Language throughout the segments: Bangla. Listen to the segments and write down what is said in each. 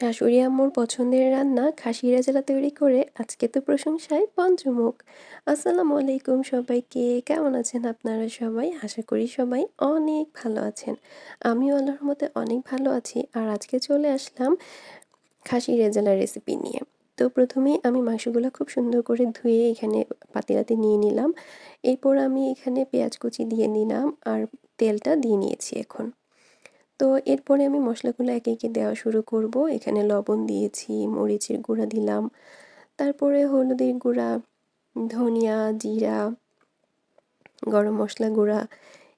শাশুড়ি আম্মুর পছন্দের রান্না খাসি রেজালা তৈরি করে, আজকে তো প্রশংসায় পঞ্চমুখ। আসসালামু আলাইকুম সবাইকে, কেমন আছেন আপনারা সবাই? আশা করি সবাই অনেক ভালো আছেন। আমিও আল্লাহর মতে অনেক ভালো আছি। আর আজকে চলে আসলাম খাসি রেজালা রেসিপি নিয়ে। তো প্রথমেই আমি মাংসগুলো খুব সুন্দর করে ধুয়ে এখানে পাতিলাতে নিয়ে নিলাম। এরপর আমি এখানে পেঁয়াজ কুচি দিয়ে নিলাম আর তেলটা দিয়ে নিয়েছি এখন। তো এরপরে আমি মশলাগুলো একে একে দেওয়া শুরু করব। এখানে লবণ দিয়েছি, মরিচের গুঁড়া দিলাম। তারপরে হলুদের গুঁড়া, ধনিয়া, জিরা, গরম মশলা গুঁড়া,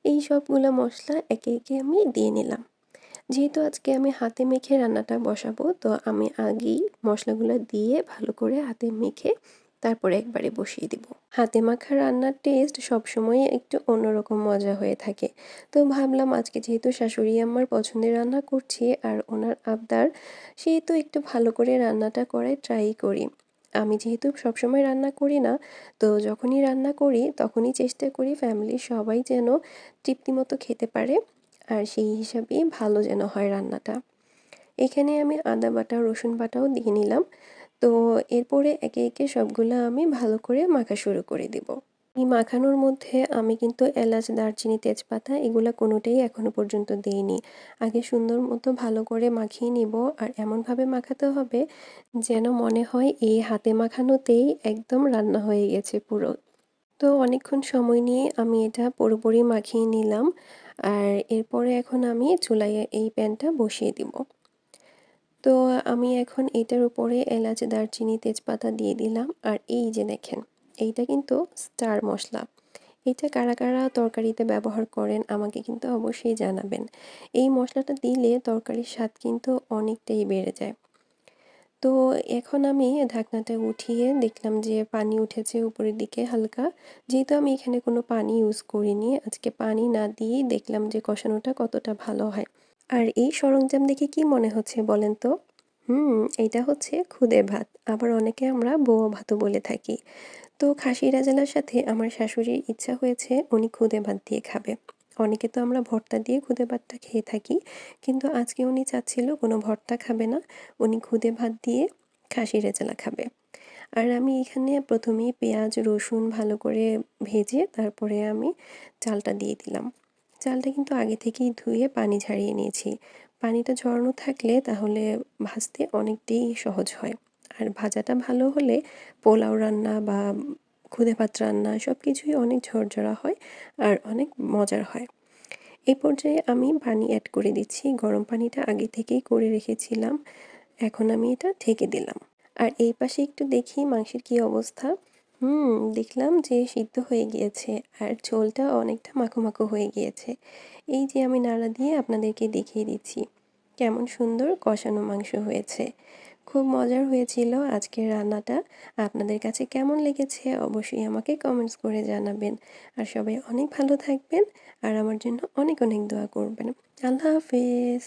এই সবগুলো মশলা একে একে আমি দিয়ে নিলাম। যেহেতু আজকে আমি হাতে মেখে রান্নাটা বসাবো, তো আমি আগেই মশলাগুলো দিয়ে ভালো করে হাতে মেখে তারপরে একবারে বসিয়ে দিব। হাতে মাখা রান্নার টেস্ট সবসময় একটু অন্যরকম মজা হয়ে থাকে। তো ভাবলাম আজকে যেহেতু শাশুড়ি আমার পছন্দের রান্না করছি আর ওনার আবদার, সেহেতু একটু ভালো করে রান্নাটা করে ট্রাই করি। আমি যেহেতু সবসময় রান্না করি না, তো যখনই রান্না করি তখনই চেষ্টা করি ফ্যামিলির সবাই যেন তৃপ্তি মতো খেতে পারে আর সেই হিসাবেই ভালো যেন হয় রান্নাটা। এখানে আমি আদা বাটা, রসুন বাটাও দিয়ে নিলাম। তো এরপরে একে একে সবগুলো আমি ভালো করে মাখা শুরু করে দেব। এই মাখানোর মধ্যে আমি কিন্তু এলাচ, দারচিনি, তেজপাতা এগুলো কোনোটাই এখনও পর্যন্ত দিইনি। আগে সুন্দর মতো ভালো করে মাখিয়ে নিব আর এমনভাবে মাখাতে হবে যেন মনে হয় এই হাতে মাখানোতেই একদম রান্না হয়ে গেছে পুরো। তো অনেকক্ষণ সময় নিয়ে আমি এটা পুরোপুরি মাখিয়ে নিলাম আর এরপরে এখন আমি চুলায় এই প্যানটা বসিয়ে দিব। তো আমি এখন এটার উপরে এলাচ, দারচিনি, তেজপাতা দিয়ে দিলাম। আর এই যে দেখেন, এইটা কিন্তু স্টার মশলা। এটা কারা কারা তরকারিতে ব্যবহার করেন আমাকে কিন্তু অবশ্যই জানাবেন। এই মশলাটা দিলে তরকারির স্বাদ কিন্তু অনেকটাই বেড়ে যায়। তো এখন আমি ঢাকনাটা উঠিয়ে দেখলাম যে পানি উঠেছে উপরের দিকে হালকা। যেহেতু আমি এখানে কোনো পানি ইউজ করিনি, আজকে পানি না দিয়েই দেখলাম যে কষানোটা কতটা ভালো হয়। আর এই সরঞ্জাম দেখে কি মনে হচ্ছে বলেন তো? হুম, এটা হচ্ছে খুদে ভাত। আবার অনেকে আমরা বোয়া ভাতও বলে থাকি। তো খাসি রাজালার সাথে আমার শাশুড়ির ইচ্ছা হয়েছে উনি খুদে ভাত দিয়ে খাবে। অনেকে তো আমরা ভর্তা দিয়ে খুদে ভাতটা খেয়ে থাকি, কিন্তু আজকে উনি চাচ্ছিল কোনো ভর্তা খাবে না, উনি খুদে ভাত দিয়ে খাসি রেজালা খাবে। আর আমি এখানে প্রথমেই পেঁয়াজ, রসুন ভালো করে ভেজে তারপরে আমি চালটা দিয়ে দিলাম। চালটা কিন্তু আগে থেকেই ধুয়ে পানি ঝারিয়ে নিয়েছি। পানিটা ঝরানো থাকলে তাহলে ভাজতে অনেকটাই সহজ হয়। আর ভাজাটা ভালো হলে পোলাও রান্না বা খুদে ভাত রান্না সব কিছুই অনেক ঝরঝরা হয় আর অনেক মজার হয়। এই পর্যায়ে আমি পানি অ্যাড করে দিচ্ছি। গরম পানিটা আগে থেকেই করে রেখেছিলাম। এখন আমি এটা ঢেকে দিলাম। আর এই পাশে একটু দেখি মাংসের কি অবস্থা। হুম, দেখলাম যে সিদ্ধ হয়ে গিয়েছে আর ঝোলটা অনেকটা মাখো মাখো হয়ে গিয়েছে। এই যে আমি নাড়া দিয়ে আপনাদেরকে দেখিয়ে দিচ্ছি কেমন সুন্দর কষানো মাংস হয়েছে। খুব মজার হয়েছিল আজকের রান্নাটা। আপনাদের কাছে কেমন লেগেছে অবশ্যই আমাকে কমেন্টস করে জানাবেন। আর সবাই অনেক ভালো থাকবেন আর আমার জন্য অনেক অনেক দোয়া করবেন। আল্লাহ হাফেজ।